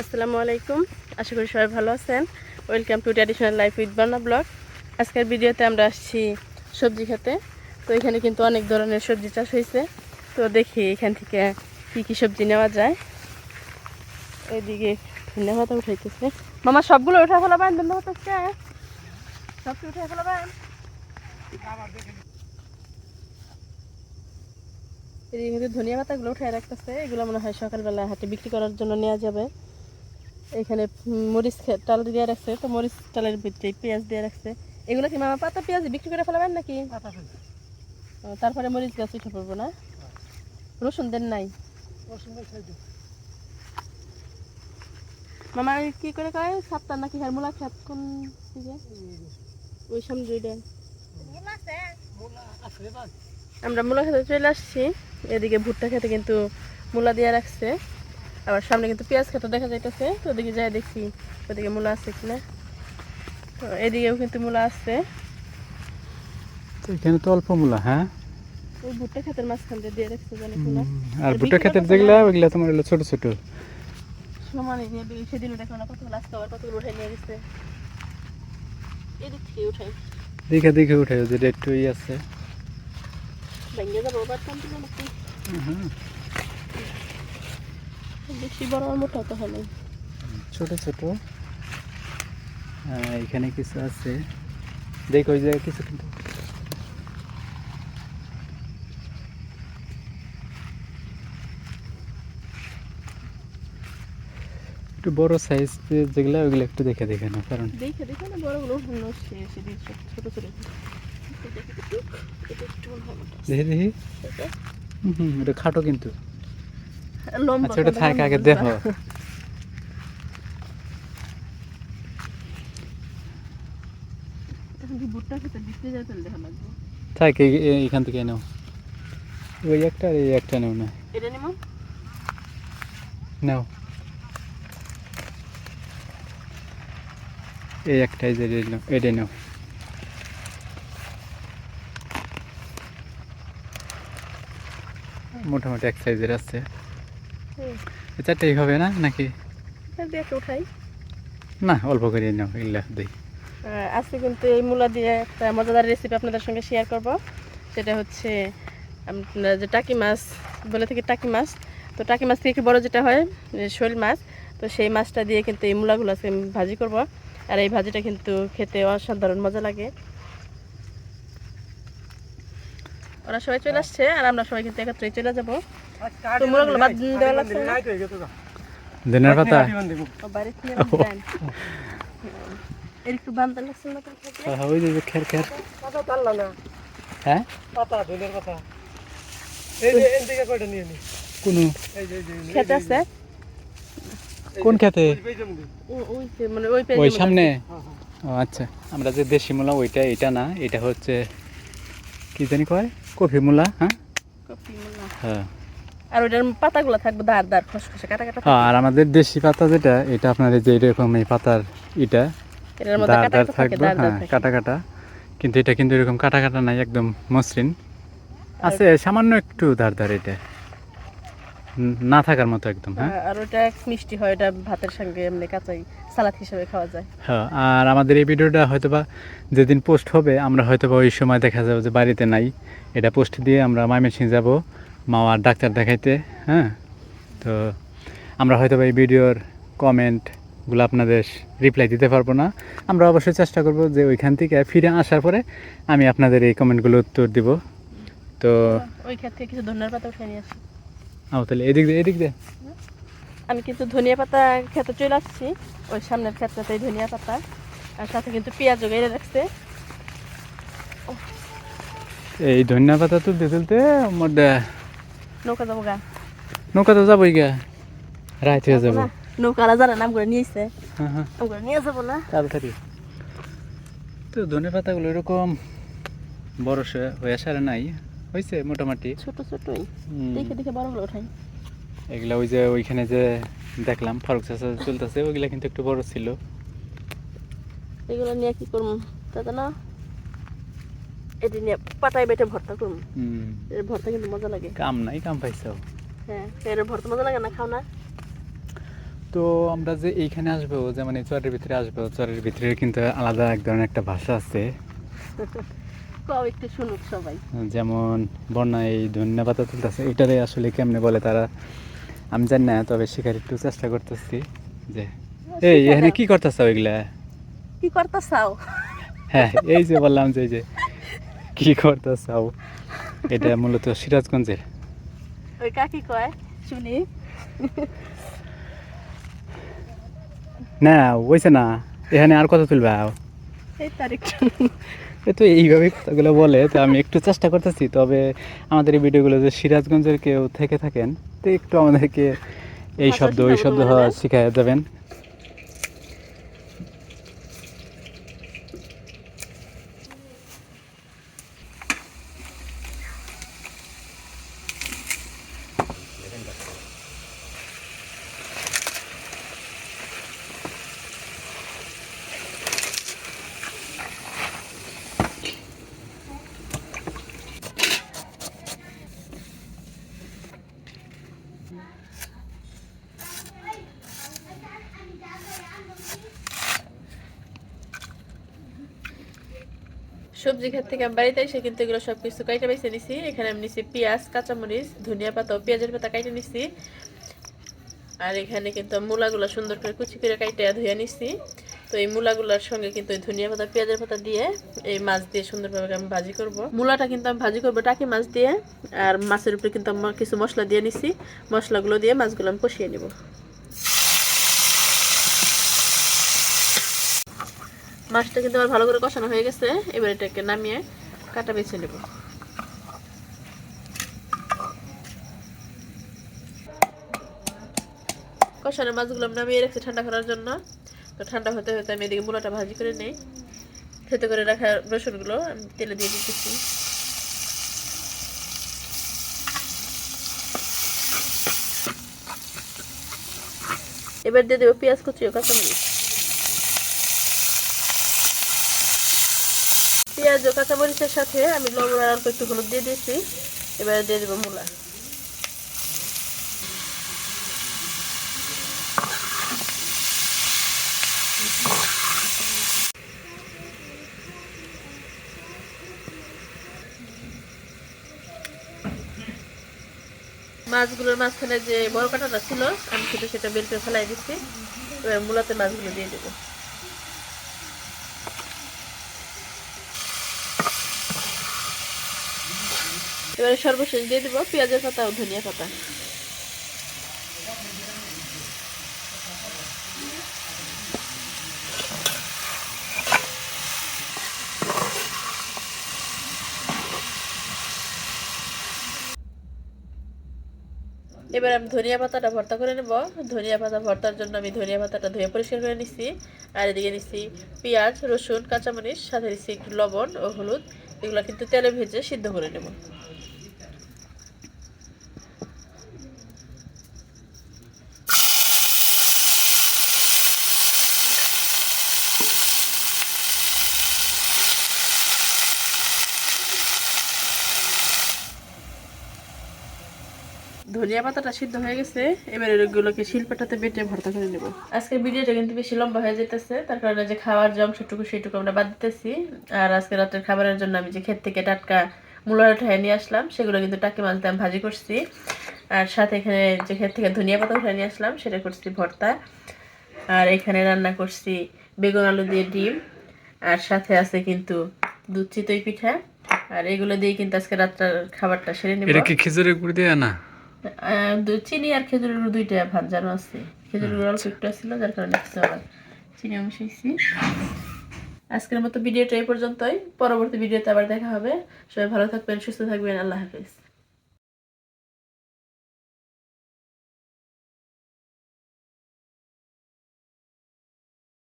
আসসালামু আলাইকুম। আশা করি সবাই ভালো আছেন। Welcome to traditional life with Banna blog আজকের ভিডিওতে আমরা আসছি সবজি খেতে। তো এখানে কিন্তু অনেক ধরনের সবজি চাষ হয়েছে। তো দেখি এখান থেকে কি কি সবজি নেওয়া যায়। ওইদিকে ধনে পাতা উঠাইতেছে। মামা, সবগুলো উঠা ফেলাবেন ধনে পাতা সব কি উঠে ফেলাবেন। এদিকে কিন্তু ধনিয়া পাতাগুলো উঠে রাখতেছে। এগুলো মনে হয় সকালবেলা হাটে বিক্রি করার জন্য নেওয়া যাবে। এখানে মরিচ টাল দিয়ে রাখছে। তো মরিচ টালের ভিতরে পেঁয়াজ দিয়ে রাখছে। এগুলো কি মামা পাতা পেঁয়াজ বিক্রি করে ফেলাবেন নাকি? তারপরে মরিচ গাছ উঠে পড়ব না? রসুন দেন নাই? মামা কি করে কয়? সাতটা নাকি হারমোলা খেত কোন দিকে? ওই সামনে দুইটা আমরা মূলা খেতে চলে আসছি। এদিকে ভুট্টা খেতে কিন্তু মূলা দিয়ে রাখছে। আবার সামনে কিন্তু পেঁয়াজ খেতে দেখা যাইতেছে। তো ওদিকে যাই দেখি ওদিকে মূলা আছে কিনা। তো এদিকেও কিন্তু মূলা আছে। এখানে তো অল্প মূলা হ্যাঁ? ওই ভুট্টা খেতের মাঝখান দিয়ে দিয়ে রাখছে অনেক মূলা। আর আর ভুট্টা বিক্রি যেগুলা ওইগুলা তোমার হলো ছোট ছোট। সমানে নিয়ে বে- সেদিনও দেখো না কতগুলো আজকে আবার কতগুলো উঠে নিয়ে গেছে। এদিক থেকে উঠাই। দেখে দেখে একটু ই আছে। ভেঙে যাব আবার টানতে হুম, বেশি বড় আর মোটা তো হয় ছোট ছোট এখানে কিছু আছে দেখো ওই জায়গায় কিছু কিন্তু একটু বড় সাইজ যেগুলা ওইগুলো একটু দেখে দেখে নাও কারণ দেখে দেখে না বড়গুলো ছোট ছোট মনে হয়। দেখি দেখি হুম এটা খাটো কিন্তু লম্বা আচ্ছা ওটা থাক আগে দেখো। এইখান নাও। ওই একটা আর এই একটা নাও না। এটা নিমো? নাও। এই একটাই যে নাও। মোটামুটি এক সাইজের আছে। চারটেই হবে না নাকি? দিয়ে উঠাই। না অল্প করে নাও এগুলা দিই। আজকে কিন্তু এই মূলা দিয়ে একটা মজাদার রেসিপি আপনাদের সঙ্গে শেয়ার করব। সেটা হচ্ছে আমরা যে টাকি মাছ বলে থাকি টাকি মাছ। তো টাকি মাছ থেকে একটু বড় যেটা হয় যে শোল মাছ তো সেই মাছটা দিয়ে কিন্তু এই মূলাগুলো আজকে আমি ভাজি করব। আর এই ভাজিটা কিন্তু খেতে অসাধারণ মজা লাগে। ওরা সবাই চলে আসছে আর আমরা সবাই কিন্তু একত্রে চলে যাব। তো মূলাগুলো বাদ দেওয়া লাগছে? দিনের পাতা? না? হ্যাঁ, যে হ্যাঁ? কোন। খেতে আছে? কোন খেতে? ওই যে মানে ওই পেজের ওই সামনে? ও আচ্ছা। আমরা যে দেশি মূলা ওইটা এটা না এটা হচ্ছে কি জানি কয়? কফি মূলা হ্যাঁ? মূলা। হ্যাঁ। আর ওইটার পাতাগুলো থাকবে দাঁড় দাঁড় খসখসে কাটা কাটা হ্যাঁ আর আমাদের দেশি পাতা যেটা এটা আপনার যে এরকম এই পাতার মধ্যে দাঁড় দাঁড় থাকবে হ্যাঁ কাটা কাটা। কিন্তু এটা কিন্তু এরকম কাটা কাটা নাই একদম মসৃণ। আছে সামান্য একটু ধার ধার এটা। না থাকার মতো একদম হ্যাঁ? হ্যাঁ, আর ওটা মিষ্টি হয় ওটা ভাতের সঙ্গে এমনি কাঁচাই সালাদ হিসেবে খাওয়া যায়। হ্যাঁ আর আমাদের এই ভিডিওটা হয়তোবা যেদিন পোস্ট হবে আমরা হয়তোবা ওই সময় দেখা যাবে যে বাড়িতে নাই। এটা পোস্ট দিয়ে আমরা ময়মনসিং যাব মাওয়ার ডাক্তার দেখাইতে হ্যাঁ? তো আমরা হয়তোবা এই ভিডিওর কমেন্টগুলো আপনাদের রিপ্লাই দিতে পারব না। আমরা অবশ্যই চেষ্টা করব যে ওইখান থেকে ফিরে আসার পরে আমি আপনাদের এই কমেন্টগুলো উত্তর দিব। তো ওইখান থেকে কিছু ধনিয়ার পাতা উঠে নিয়ে আসি। আমার তাহলে এদিক দিয়ে এদিক দিয়ে। আমি কিন্তু ধনিয়া পাতা খেতে চলে আসছি। ওই সামনের ক্ষেত্রতেই ধনিয়া পাতা। আর সাথে কিন্তু পেঁয়াজও গেড়ে রাখছে। এই ধনিয়া পাতা তুলতে তুলতে মধ্যে নৌকা যাব গা। নৌকা তো যাবোই গা। রাত হয়ে যাব নৌকারা যারা নাম করে নিয়েছে হ্যাঁ হ্যাঁ। নাম করে নিয়ে যাব না। তাড়াতাড়ি। তো ধনে পাতাগুলো এরকম বড় হয়ে আসার নাই। হয়েছে মোটামুটি। ছোট ছোটই দেখে দেখে বড়গুলো উঠাই এগুলা ওই যে ওইখানে যে দেখলাম ফারুক চাষা চলতেছে ওইগুলা কিন্তু একটু বড় ছিল। এগুলো নিয়ে কি করব? তাতে না এটি নিয়ে পাটায় বেটে ভর্তা করব। হুম, এর ভর্তা কিন্তু মজা লাগে। কাম নাই কাম পাইছো? হ্যাঁ এর ভর্তা মজা লাগে না খাও না। তো আমরা যে এইখানে আসব যে মানে চরের ভিতরে আসব চরের ভিতরে কিন্তু আলাদা এক ধরনের একটা ভাষা আছে। কও একটু শুনুক সবাই। যেমন বন্যায় এই ধন্যা পাতা তুলতেছে এটারে আসলে কেমনে বলে তারা? আমি জানি না তবে শেখার একটু চেষ্টা করতেছি যে এই এখানে কি করতেছ ওইগুলা কি করতে চাও হ্যাঁ এই যে বললাম যে এই যে কি করতেছ এটা মূলত সিরাজগঞ্জের। ওই কাকি কয়? শুনি। না ওইছে না। এখানে আর কত তুলবা? এই তারিখটা এ তো এইভাবে কথাগুলো বলে তো আমি একটু চেষ্টা করতেছি তবে আমাদের এই ভিডিওগুলো যে সিরাজগঞ্জের কেউ থেকে থাকেন তো একটু আমাদেরকে এই শব্দ ওই শব্দ? শিখাই দেবেন সবজি ক্ষেত থেকে আমি বাড়িতে এসে কিন্তু এগুলো সব কিছু কাইটে বেছে নিছি। এখানে আমি নিছি পেঁয়াজ, কাঁচামরিচ, ধনিয়া পাতা পেঁয়াজের পাতা কাইটে নিছি। আর এখানে কিন্তু মূলাগুলো সুন্দর করে কুচি করে কাইটে ধুয়ে নিছি। তো এই মূলাগুলোর সঙ্গে কিন্তু এই ধনিয়া পাতা, পেঁয়াজের পাতা দিয়ে এই মাছ দিয়ে সুন্দরভাবে আমি ভাজি করব। মূলাটা কিন্তু আমি ভাজি করব টাকি মাছ দিয়ে। আর মাছের উপরে কিন্তু আমার কিছু মশলা দিয়ে নিছি। মশলাগুলো দিয়ে মাছগুলো আমি কষিয়ে নিব। মাছটা কিন্তু আমার ভালো করে কষানো হয়ে গেছে। এবার এটাকে নামিয়ে কাটা বেছে নেব। কষানো মাছগুলো আমি নামিয়ে রেখেছি ঠান্ডা করার জন্য। তো ঠান্ডা হতে হতে আমি এদিকে মূলাটা ভাজি করে নেই। থেতে করে রাখা রসুনগুলো আমি তেলে দিয়ে দিতেছি। এবার দিয়ে দেবো পেঁয়াজ কুচি ও কাঁচামরিচ। পেঁয়াজ ও কাঁচামরিচের সাথে আমি লবণ আর অল্প একটু হলুদ দিয়ে দিয়েছি। এবারে দিয়ে দেবো মূলা। মাছগুলোর মাঝখানে যে বড় কাঁটাটা ছিল, আমি সেটা বের করে ফেলাই দিচ্ছি। এবার মূলাতে মাছগুলো দিয়ে দেবো। এবারে সর্বশেষ দিয়ে দিব, পেঁয়াজের পাতা ও ধনিয়া পাতা। এবার আমি ধনিয়া পাতাটা ভর্তা করে নেব। ধনিয়া পাতা ভর্তার জন্য আমি ধনিয়া পাতাটা ধুয়ে পরিষ্কার করে নিচ্ছি আর এদিকে নিচ্ছি পেঁয়াজ, রসুন, কাঁচামরিচ, সাথে নিচ্ছি একটু লবণ ও হলুদ। এগুলো কিন্তু তেলে ভেজে সিদ্ধ করে নেব। ধনিয়া পাতাটা সিদ্ধ হয়ে গেছে এবার এগুলোকে শিল্পটাতে বেটে ভর্তা করে নেব। আজকের ভিডিওটা কিন্তু বেশি লম্বা হয়ে যেতেছে তার কারণে যে খাওয়ার যে অংশটুকু সেইটুকু আমরা বাদ দিতেছি। আর আজকে রাতের খাবারের জন্য আমি যে ক্ষেত থেকে টাটকা মূলার উঠায় নিয়ে আসলাম সেগুলো কিন্তু টাকি মাছ দিয়ে আমি ভাজি করছি। আর সাথে এখানে যে ক্ষেত থেকে ধনিয়া পাতা উঠায় নিয়ে আসলাম সেটা করছি ভর্তা। আর এখানে রান্না করছি বেগুন আলু দিয়ে ডিম। আর সাথে আছে কিন্তু দুধ চিতই পিঠা। আর এগুলো দিয়ে কিন্তু আজকে রাত্রের খাবারটা সেরে নেব। এটা কি খেজুরের গুড় দিয়ে না? চিনি আর খেজুরের গুঁড়ো দুইটা ভাত জানো আছে। খেজুরের গুঁড়ো অল্প একটু ছিল যার কারণে চিনি মিশাইছি আজকের মতো ভিডিওটা এই পর্যন্তই। পরবর্তী ভিডিওতে আবার দেখা হবে। সবাই ভালো থাকবেন, সুস্থ থাকবেন। আল্লাহ হাফিজ।